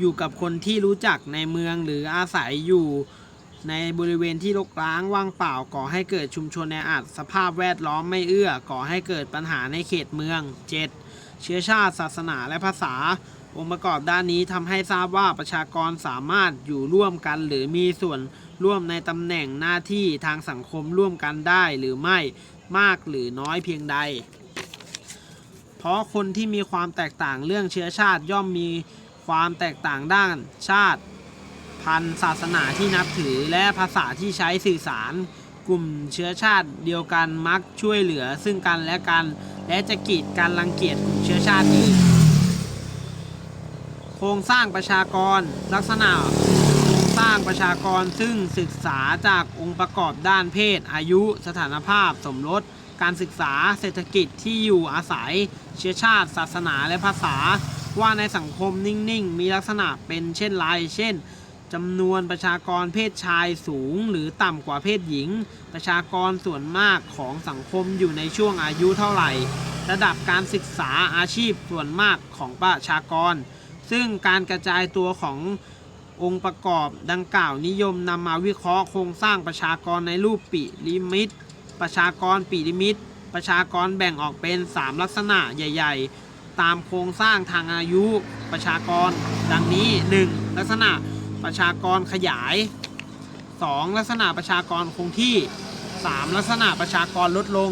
อยู่กับคนที่รู้จักในเมืองหรืออาศัยอยู่ในบริเวณที่รกร้างว่างเปล่าก่อให้เกิดชุมชนแออัดสภาพแวดล้อมไม่เอื้อก่อให้เกิดปัญหาในเขตเมือง 7. เชื้อชาติศาสนาและภาษา องค์ประกอบด้านนี้ทำให้ทราบว่าประชากรสามารถอยู่ร่วมกันหรือมีส่วนร่วมในตำแหน่งหน้าที่ทางสังคมร่วมกันได้หรือไม่มากหรือน้อยเพียงใด เพราะคนที่มีความแตกต่างเรื่องเชื้อชาติย่อมมี ความแตกต่างด้านชาติ พันธุ์ศาสนาที่นับถือและภาษาที่ใช้สื่อสาร กลุ่มเชื้อชาติเดียวกันมักช่วยเหลือซึ่งกันและกัน และจะกีดการรังเกียจกลุ่มเชื้อชาติอื่นโครงสร้างประชากร ลักษณะโครงสร้างประชากรซึ่งศึกษาจากองค์ประกอบด้านเพศ อายุ สถานภาพ สมรสการศึกษาเศรษฐกิจที่อยู่อาศัย เชื้อชาติ ศาสนาและภาษา ว่าในสังคมนิ่งๆ มีลักษณะเป็นเช่นไร เช่นจำนวนประชากรเพศชายสูงหรือต่ำกว่าเพศหญิง ประชากรส่วนมากของสังคมอยู่ในช่วงอายุเท่าไหร่ ระดับการศึกษาอาชีพส่วนมากของประชากร ซึ่งการกระจายตัวขององค์ประกอบดังกล่าวนิยมนำมาวิเคราะห์โครงสร้างประชากรในรูปปิริมิต ประชากรปิริมิต ประชากรแบ่งออกเป็น 3 ลักษณะใหญ่ ๆ ตามโครงสร้างทางอายุประชากร ดังนี้ 1. ลักษณะประชากรขยาย 2. ลักษณะประชากรคงที่ 3. ลักษณะประชากรลดลง